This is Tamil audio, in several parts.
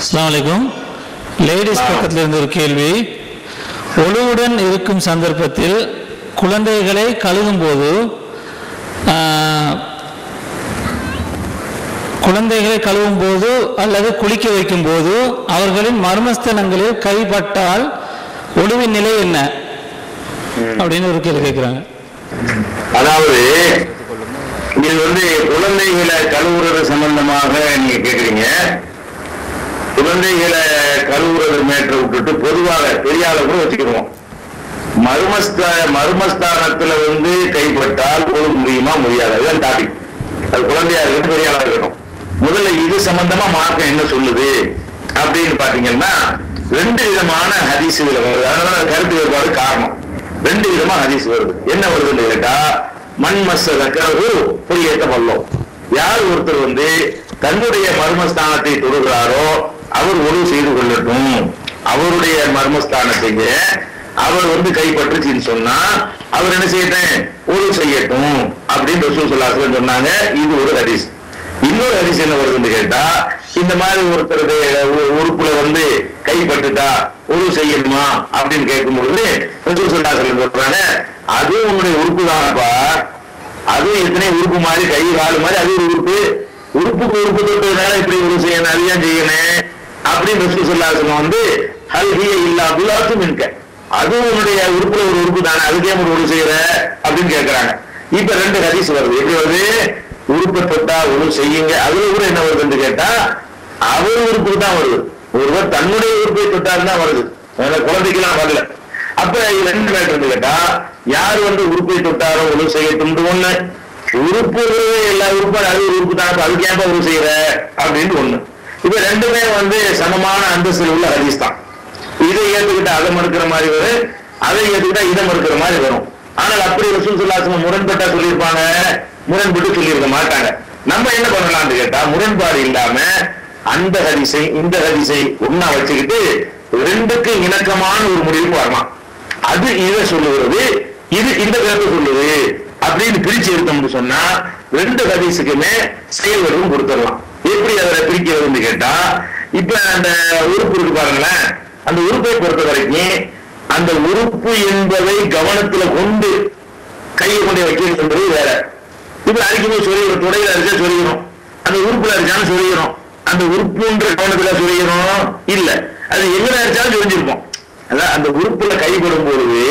அஸ்ஸலாமு லேடிஸ் பக்கத்தில் இருந்து ஒரு கேள்வி. ஒழுவுடன் இருக்கும் சந்தர்ப்பத்தில் குழந்தைகளை கழுவும் போது ஆஹ், குழந்தைகளை கழுவும் போது அல்லது குளிக்க வைக்கும் போது அவர்களின் மர்மஸ்தனங்களில் கைப்பட்டால் ஒழுவின் நிலை என்ன? அப்படின்னு ஒரு கேள்வி கேட்குறாங்க. அதாவது இது வந்து குழந்தைகளை கழுவுறது சம்பந்தமாக நீங்க கேக்குறீங்க. குழந்தைகளை கருவுறது மேற்ற விட்டுட்டு பொதுவாக பெரிய கூட வச்சுக்கிடுவோம். மர்மஸ்த மர்மஸ்தானத்துல வந்து கைப்பட்டால் போது முடியுமா முடியாது. அதுதான் டாபிக் அது குழந்தையா இருக்கட்டும் பெரிய ஆளா இருக்கட்டும். முதல்ல இது சம்பந்தமா மார்க்கம் என்ன சொல்லுது அப்படின்னு பாத்தீங்கன்னா ரெண்டு விதமான ஹதீஸ் இதுல வருது. அதனால கருத்து வேறுபாடு காரணம். ரெண்டு விதமா ஹதீஸ் வருது. என்ன வருதுன்னு கேட்டா மண் மச தக்கரவு பொய்யேற்ற வல்லோம். யார் ஒருத்தர் வந்து தன்னுடைய மர்மஸ்தானத்தை தொடுகிறாரோ அவர் உதவி செய்து கொள்ளட்டும். அவருடைய மர்மஸ்தானத்தைங்க அவர் வந்து கைப்பற்றுச்சின்னு சொன்னா அவர் என்ன செய்யட்டேன் உதவி செய்யட்டும் அப்படின்னு ரசூல் சொல்லாசன் சொன்னாங்க. இது ஒரு ஹதீஸ். இன்னொரு ஹரிஸ் என்ன வருதுன்னு கேட்டா இந்த மாதிரி ஒருத்தருடைய உறுப்புல வந்து கைப்பட்டுட்டா உதவி செய்யணுமா அப்படின்னு கேட்கும் பொழுது ரசூல் சொல்லாசன் சொல்றாங்க அதுவும் உன்னுடைய உறுப்பு தானப்பா. அதுவும் எத்தனை உறுப்பு மாதிரி கை காலு மாதிரி அது ஒரு உறுப்பு. உறுப்புக்கு உறுப்பு தொட்டதுனால இப்படி உதவி செய்யணும் அது ஏன் செய்யணும். அப்படின்னு ரசூல் சொல்லாசன் வந்து ஹல்கிய இல்லா துலாத்தும் இருக்க அது உன்னுடைய உறுப்புல ஒரு உறுப்பு தானே அதுக்கே ஒரு உறுப்பு செய்யற? அப்படின்னு கேட்கிறாங்க இப்ப ரெண்டு ஹதீஸ் வருது. எப்படி வருது? உறுப்பை தொட்டா ஒரு செய்யுங்க. அதுல கூட என்ன வருதுன்னு கேட்டா அவர் உறுப்புக்கு தான் வருது. ஒருவர் தன்னுடைய உறுப்பை தொட்டால் தான் வருது. அதனால குழந்தைக்கெல்லாம் வரல. அப்ப ரெண்டு மேட்டர் கேட்டா யார் வந்து உறுப்பை தொட்டாரோ ஒன்று செய்யட்டும் ஒண்ணு. உறுப்பு எல்லா உறுப்பு அது உறுப்பு தான் அதுக்கு ஏன் உதவி செய்யற? அப்படின்னு ஒண்ணு. இது ரெண்டுமே வந்து சமமான அந்தஸ்தில் உள்ள ஹதீஸ் தான். இதை ஏத்துக்கிட்டா அதை மறுக்கிற மாதிரி வரும் அதை ஏத்துக்கிட்டா இதை மறுக்கிற மாதிரி வரும். ஆனால் அப்படி ரசூல் சுல்லாசம் முரண்பட்டா சொல்லியிருப்பாங்க முரண்பட்டு சொல்லியிருக்க மாட்டாங்க. நம்ம என்ன பண்ணலாம்னு கேட்டா முரண்பாடு இல்லாம அந்த ஹரிசை இந்த ஹரிசை ஒன்னா வச்சுக்கிட்டு ரெண்டுக்கு இணக்கமான ஒரு முடிவுக்கு வரலாம். அது இதை சொல்லுகிறது இது இந்த கருத்து சொல்லுது அப்படின்னு பிரிச்சு எடுத்தோம்னு சொன்னா ரெண்டு ஹதீஸுக்குமே செயல் வடிவம் கொடுத்துடலாம். எப்படி அதை பிரிக்கிறதுன்னு கேட்டா இப்ப அந்த உறுப்பு இருக்கு பாருங்களேன். அந்த உறுப்பை பொறுத்த வரைக்கும் அந்த உறுப்பு என்பதை கவனத்துல கொண்டு கையை கொண்டு வைக்கிறது என்பது வேற. இப்ப அடிக்கும் போது சொல்லிடும் துடையில அடிச்சா சொல்லிக்கணும் அந்த உறுப்புல அடிச்சாலும் சொல்லிக்கணும் அந்த உறுப்புன்ற கவனத்துல சொல்லிக்கணும் இல்ல. அது எங்க அடிச்சாலும் தெரிஞ்சிருப்போம் அதான் அந்த உறுப்புல கைப்படும் பொழுது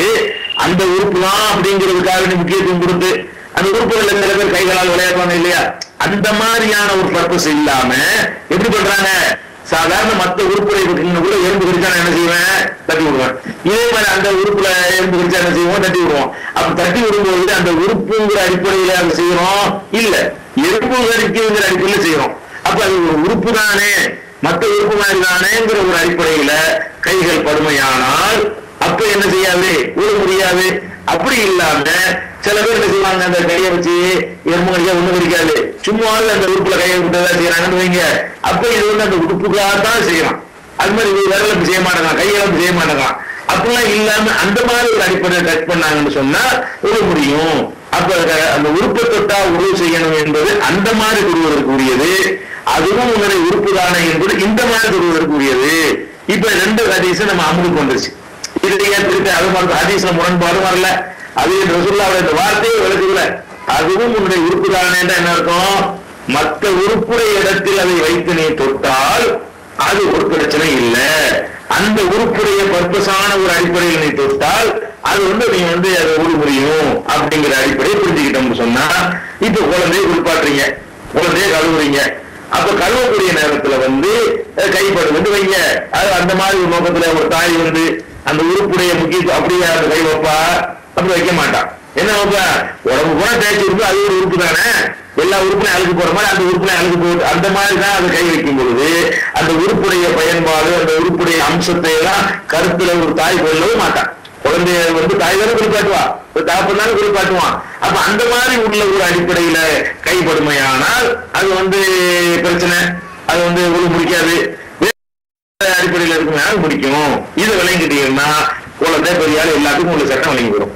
அந்த உறுப்பு தான் அப்படிங்கிறதுக்காக நீ முக்கியத்துவம் கொடுத்து அந்த உறுப்புகள் சில பேர் கைகளால் விளையாடுவாங்க இல்லையா? அந்த மாதிரியான ஒரு பர்பஸ் இல்லாம எப்படி சொல்றாங்க சாதாரண மற்ற உறுப்புல கூட எறும்பு கிடைச்சா நான் என்ன செய்வேன்? தட்டி விடுவேன். இதே மாதிரி அந்த உறுப்புல எறும்பு கிடைச்சா என்ன செய்வோம்? தட்டி விடுவோம். அப்ப தட்டி விடும்போது அந்த உறுப்புங்கிற அடிப்படையில அதை செய்யறோம்? இல்ல. எறும்பு கறிக்குங்கிற அடிப்படையில செய்யறோம். அப்ப அது ஒரு உறுப்பு தானே. மற்ற உறுப்பு மாதிரி தானேங்கிற ஒரு அடிப்படையில கைகள் படுமையானால் அப்ப என்ன செய்யாது? ஒரு முடியாது. அப்படி இல்லாம சில பேர் என்ன செய்வாங்க அந்த கையை வச்சு எறும்பு கடிக்க ஒண்ணு கிடைக்காது சும்மா அந்த உறுப்புல கையை விட்டுதான் செய்யறாங்கன்னு வைங்க. அப்ப இது வந்து அந்த உறுப்புக்காகத்தான் செய்யலாம் அது மாதிரி இது விரல செய்ய மாட்டாங்க கையெல்லாம் செய்ய மாட்டாங்க அப்படிலாம் இல்லாம அந்த மாதிரி ஒரு அடிப்படையில் டச் பண்ணாங்கன்னு சொன்னா உருவ முடியும். அப்ப அந்த உறுப்பை தொட்டா உருவ செய்யணும் என்பது அந்த மாதிரி தொடுவதற்குரியது அதுவும் உங்களுடைய உறுப்பு தானே என்பது இந்த மாதிரி தொடுவதற்குரியது இப்ப ரெண்டு கதீசம் நம்ம அமுலுக்கு வந்துருச்சு. இதை திருப்பி அது மாதிரி ஹதீஸ்ல முரண்பாடும் வரல. அது ரசூல்லாவுடைய இந்த வார்த்தையை விளக்குல அதுவும் உன்னுடைய உறுப்பு தானே என்ன இருக்கும் மற்ற உறுப்புடைய இடத்தில் அதை வைத்து நீ தொட்டால் அது ஒரு பிரச்சனை இல்லை. அந்த உறுப்புடைய பர்பஸான ஒரு அடிப்படையில் நீ தொட்டால் அது வந்து நீ வந்து அதை ஒரு முடியும் அப்படிங்கிற அடிப்படையை புரிஞ்சுக்கிட்டோம்னு சொன்னா இப்ப குழந்தைய குளிப்பாட்டுறீங்க. குழந்தைய கழுவுறீங்க. அப்ப கழுவக்கூடிய நேரத்துல வந்து அஹ், கைப்படுவது வைங்க. அது அந்த மாதிரி ஒரு நோக்கத்துல ஒரு தாய் வந்து அந்த உறுப்புடைய முக்கியத்துவம் அப்படியே அந்த கை வைப்பா அப்படி வைக்க மாட்டான். என்ன வைப்பா? உடம்பு கூட தேய்ச்சி இருக்கு அது ஒரு உறுப்பு தானே? எல்லா உறுப்பினை அழுக்கு போற மாதிரி அந்த உறுப்பினை அழுக்கு போகுது அந்த மாதிரி தான் அதை கை வைக்கும் பொழுது அந்த உறுப்புடைய பயன்பாடு அந்த உறுப்புடைய அம்சத்தை எல்லாம் கருத்துல ஒரு தாய் கொள்ளவே மாட்டான். குழந்தைய வந்து தாய் தானே குறிப்பாட்டுவா? ஒரு தாப்பன் தானே குறிப்பாட்டுவான். அப்ப அந்த மாதிரி உள்ள ஒரு அடிப்படையில கைப்படுமையானால் அது வந்து பிரச்சனை. அது வந்து ஒரு முடிக்காது. நேரம் பிடிக்கும். இதை விளங்கிட்டீங்கன்னா குழந்தை பெரியாள் எல்லாத்துக்கும் உங்களுக்கு சட்டம் விளங்கி வரும்